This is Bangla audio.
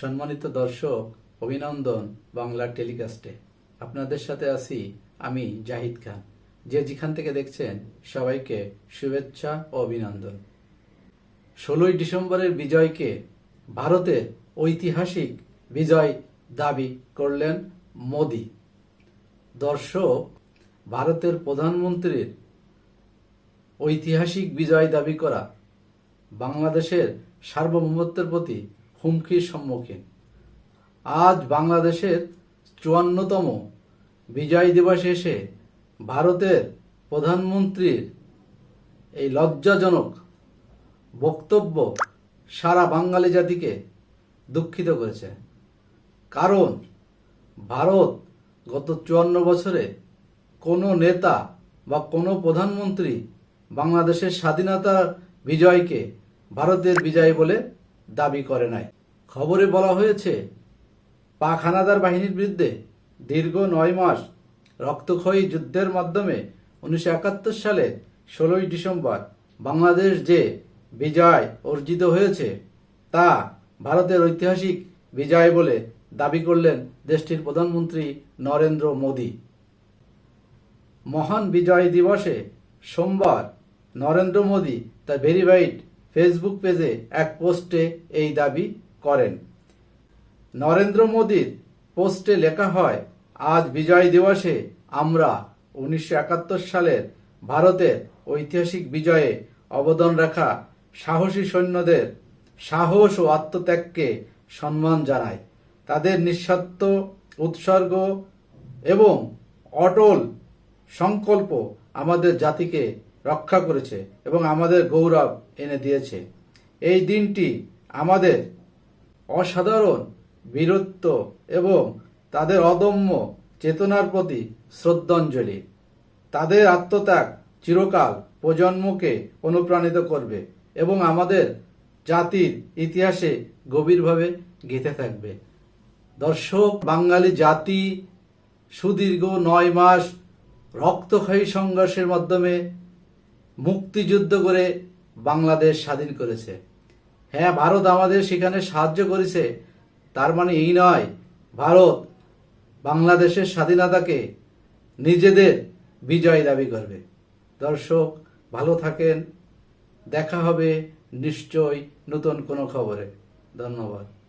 সম্মানিত দর্শক, অভিনন্দন বাংলা টেলিকাস্টে। আপনাদের সাথে আছি আমি জাহিদ খান। যে যেখান থেকে দেখছেন, সবাইকে শুভেচ্ছা ও অভিনন্দন। ষোলোই ডিসেম্বরের বিজয়কে ভারতের ঐতিহাসিক বিজয় দাবি করলেন মোদি। দর্শক, ভারতের প্রধানমন্ত্রীর ঐতিহাসিক বিজয় দাবি করা বাংলাদেশের সার্বভৌমত্বের প্রতি হুমকির সম্মুখীন। আজ বাংলাদেশের চুয়ান্নতম বিজয় দিবসে এসে ভারতের প্রধানমন্ত্রীর এই লজ্জাজনক বক্তব্য সারা বাঙালি জাতিকে দুঃখিত করেছে। কারণ ভারত গত চুয়ান্ন বছরে কোনো নেতা বা কোনো প্রধানমন্ত্রী বাংলাদেশের স্বাধীনতার বিজয়কে ভারতের বিজয় বলে দাবি করে নাই। খবরে বলা হয়েছে পাক হানাদার বাহিনীর বিরুদ্ধে দীর্ঘ নয় মাস রক্তক্ষয়ী যুদ্ধের মাধ্যমে উনিশশো একাত্তর সালে ষোলোই ডিসেম্বর বাংলাদেশ যে বিজয় অর্জিত হয়েছে, তা ভারতের ঐতিহাসিক বিজয় বলে দাবি করলেন দেশটির প্রধানমন্ত্রী নরেন্দ্র মোদী। মহান বিজয় দিবসে সোমবার নরেন্দ্র মোদী তার ভেরিফাইড ফেসবুক পেজে এক পোস্টে এই দাবি করেন। নরেন্দ্র মোদীর পোস্টে লেখা হয়, আজ বিজয় দিবসে আমরা উনিশশো একাত্তর সালের ভারতের ঐতিহাসিক বিজয়ে অবদান রাখা সাহসী সৈন্যদের সাহস ও আত্মত্যাগকে সম্মান জানাই। তাদের নিঃস্বার্থ, উৎসর্গ এবং অটল সংকল্প আমাদের জাতিকে রক্ষা করেছে এবং আমাদের গৌরব এনে দিয়েছে। এই দিনটি আমাদের অসাধারণ বীরত্ব এবং তাদের অদম্য চেতনার প্রতি শ্রদ্ধাঞ্জলি। তাদের আত্মত্যাগ চিরকাল প্রজন্মকে অনুপ্রাণিত করবে এবং আমাদের জাতির ইতিহাসে গভীরভাবে গেঁথে থাকবে। দর্শক, বাঙালি জাতি সুদীর্ঘ নয় মাস রক্তক্ষয়ী সংঘর্ষের মাধ্যমে মুক্তিযুদ্ধ করে বাংলাদেশ স্বাধীন করেছে। হ্যাঁ ভারত আমাদের সেখানে সাহায্য করেছে। তার মানে এই নয়, ভারত বাংলাদেশের স্বাধীনতাকে নিজেদের বিজয় দাবি করবে। দর্শক, ভালো থাকেন। দেখা হবে নিশ্চয় নতুন কোনো খবরে। ধন্যবাদ।